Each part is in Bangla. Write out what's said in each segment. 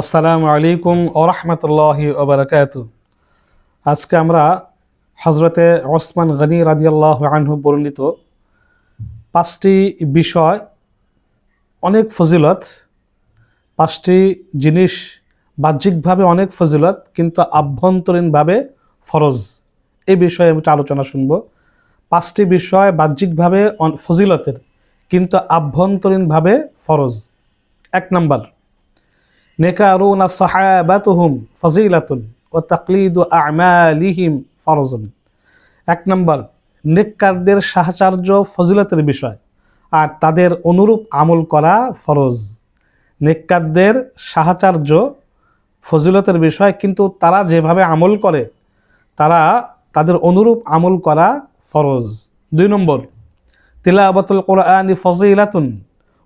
আসসালামু আলাইকুম ওরহমতুল্লাহি ওবরাকাত আজকে আমরা হজরতে ওসমান গনি রাদিয়াল্লাহ আনহু বর্ণিত পাঁচটি বিষয়, অনেক ফজিলত, পাঁচটি জিনিস বাহ্যিকভাবে অনেক ফজিলত, কিন্তু আভ্যন্তরীণভাবে ফরজ। এই বিষয়ে আমি একটু আলোচনা শুনব। পাঁচটি বিষয় বাহ্যিকভাবে ফজিলতের, কিন্তু আভ্যন্তরীণভাবে ফরজ। এক নম্বর নেকারুনা সাহাবাতুহুম ফজিলাতুন ও তাকলিদু আমালিহিম ফরজুন। এক নম্বর, নেককারদের সাহচার্য ফজিলতের বিষয়, আর তাদের অনুরূপ আমল করা ফরজ। নেককারদের সাহচার্য ফজিলতের বিষয়, কিন্তু তারা যেভাবে আমল করে, তারা তাদের অনুরূপ আমল করা ফরজ। দুই নম্বর তিলাবাতুল কোরআনি ফজিলাতুন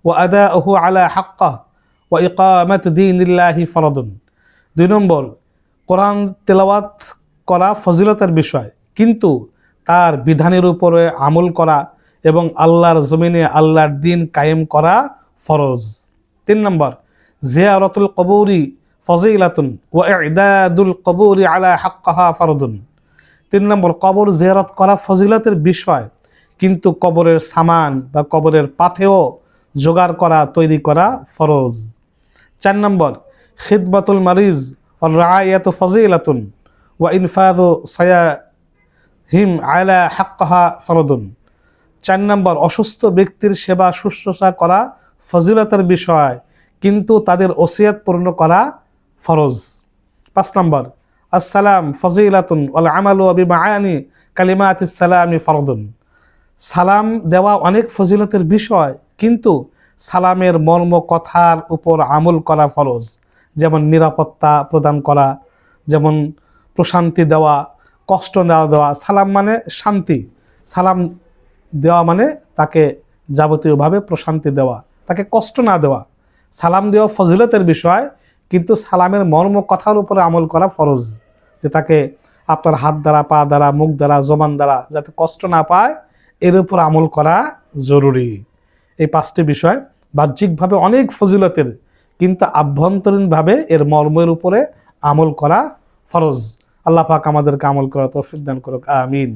ও আদা আলা হাক্কা। ও ইকামত ফরদুন। দুই নম্বর, কোরআন তেলাওয়াত করা ফজিলতের বিষয়, কিন্তু তার বিধানের উপরে আমল করা এবং আল্লাহর জমিনে আল্লাহর দিন কায়েম করা ফরজ। তিন নম্বর, জিয়ারতুল কবুরি ফজিলাতুন ও ইদাদুল কবুরি আলা হাক্কাহা ফরদুন। তিন নম্বর, কবর জিয়ারত করা ফজিলতের বিষয়, কিন্তু কবরের সামান বা কবরের পাথেও জোগাড় করা, তৈরি করা ফরজ। চার নম্বর, খিদবাতুল মারিজ ও রায়াত ফজিলাতুন, ওয়া ইনফাদ সায়া হিম আয়লা হাক্কাহা ফরদুন। চার নম্বর, অসুস্থ ব্যক্তির সেবা শুশ্রূষা করা ফজিলতের বিষয়, কিন্তু তাদের ওসিয়াত পূর্ণ করা ফরজ। পাঁচ নম্বর, আসসালাম ফজিলাতুন ওয়াল আমালু বিমাআনি কালিমাত সালামি ফরদুন। সালাম দেওয়া অনেক ফজিলতের বিষয়, কিন্তু সালামের মর্ম কথার উপর আমল করা ফরজ। যেমন নিরাপত্তা প্রদান করা, যেমন প্রশান্তি দেওয়া, কষ্ট না দেওয়া। সালাম মানে শান্তি। সালাম দেওয়া মানে তাকে যাবতীয়ভাবে প্রশান্তি দেওয়া, তাকে কষ্ট না দেওয়া। সালাম দেওয়া ফজিলতের বিষয়, কিন্তু সালামের মর্ম কথার উপরে আমল করা ফরজ। যে তাকে আপনার হাত দ্বারা, পা দ্বারা, মুখ দ্বারা, জবান দ্বারা যাতে কষ্ট না পায়, এর উপর আমল করা জরুরি। এই পাঁচটি বিষয়, বাহ্যিকভাবে অনেক ফজিলতের, কিন্তু আভ্যন্তরীণভাবে এর মর্মের উপরে আমল করা ফরজ। আল্লাহ পাক আমাদেরকে আমল করা তৌফিক দান করুক, আমিন।